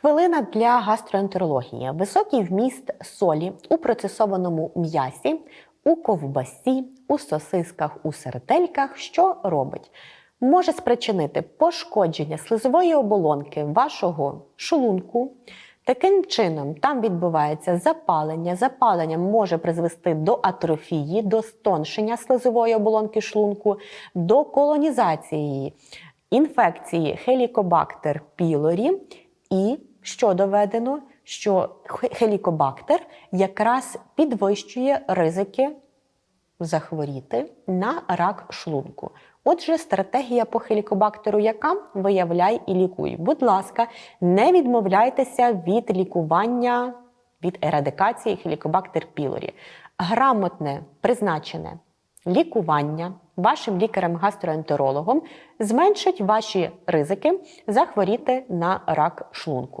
Хвилина для гастроентерології. Високий вміст солі у процесованому м'ясі, у ковбасі, у сосисках, у сердельках, що робить? Може спричинити пошкодження слизової оболонки вашого шлунку. Таким чином, там відбувається запалення. Запалення може призвести до атрофії, до стоншення слизової оболонки шлунку, до колонізації інфекції Helicobacter pylori і що доведено, що хелікобактер якраз підвищує ризики захворіти на рак шлунку. Отже, стратегія по хелікобактеру, яка виявляй і лікуй. Будь ласка, не відмовляйтеся від лікування, від ерадикації хелікобактер пілорі. Грамотне призначене лікування вашим лікарем-гастроентерологом зменшить ваші ризики захворіти на рак шлунку.